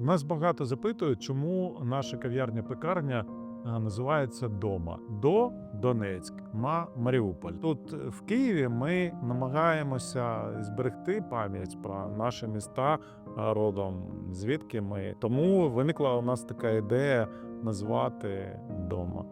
Нас багато запитують, чому наша кав'ярня-пекарня називається Дома. До Донецьк, Ма Маріуполь. Тут е, в Києві ми намагаємося зберегти пам'ять про наші міста родом, звідки ми. Тому виникла у нас така ідея назвати Дома.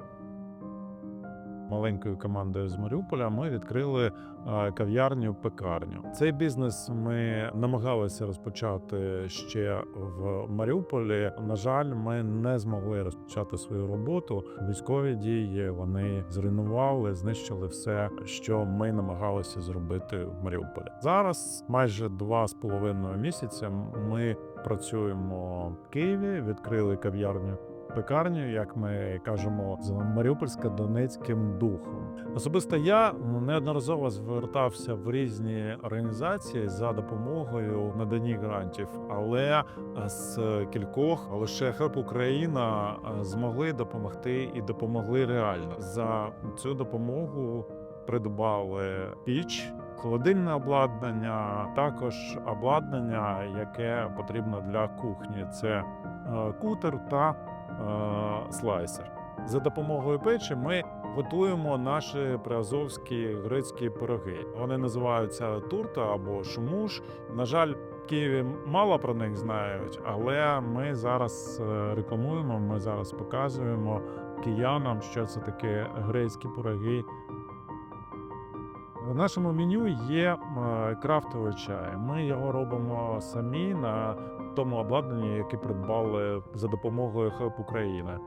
Маленькою командою з Маріуполя ми відкрили е, кав'ярню пекарню. Цей бізнес ми намагалися розпочати ще в Маріуполі. На жаль, ми не змогли розпочати свою роботу. Військові дії вони зруйнували, знищили все, що ми намагалися зробити в Маріуполі. Зараз майже два з половиною місяця ми працюємо в Києві, відкрили кав'ярню пекарню, як ми кажемо, з маріупольсько-донецьким духом. Особисто я неодноразово звертався в різні організації за допомогою наданні грантів, але з кількох лише Хелп Україна змогли допомогти і допомогли реально. За цю допомогу придбали піч. Холодильне обладнання, також обладнання, яке потрібно для кухні. Це е, кутер та е, слайсер. За допомогою печі ми готуємо наші приазовські грецькі пироги. Вони називаються турта або шумуш. На жаль, в Києві мало про них знають, але ми зараз е, рекламуємо. Ми зараз показуємо киянам, що це таке грецькі пироги. В нашому меню є е, крафтовий чай. Ми його робимо самі на тому обладнанні, яке придбали за допомогою Help Україна.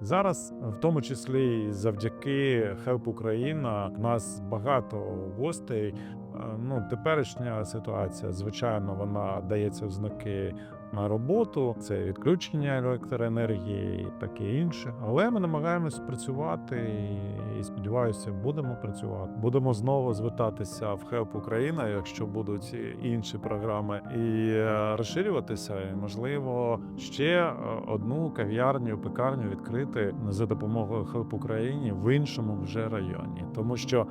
Зараз, в тому числі завдяки Help Україна, у нас багато гостей. Е, Ну, теперішня ситуація, звичайно, вона дається в знаки на роботу, це відключення електроенергії і таке інше. Але ми намагаємось працювати і, сподіваюся, будемо працювати. Будемо знову звертатися в Help Україна, якщо будуть інші програми, і е, розширюватися. І, можливо, ще е, одну кав'ярню, пекарню відкрити за допомогою Help Україні в іншому вже районі, тому що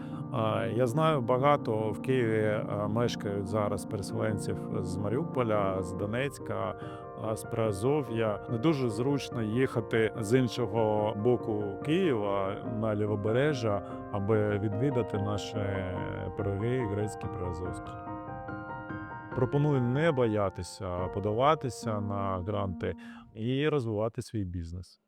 я знаю багато в Києві е, мешкають зараз переселенців з Маріуполя, з Донецька, з Приазов'я. Не дуже зручно їхати з іншого боку Києва на лівобережжя, аби відвідати наші пироги грецькі приазовські. Пропоную не боятися подаватися на гранти і розвивати свій бізнес.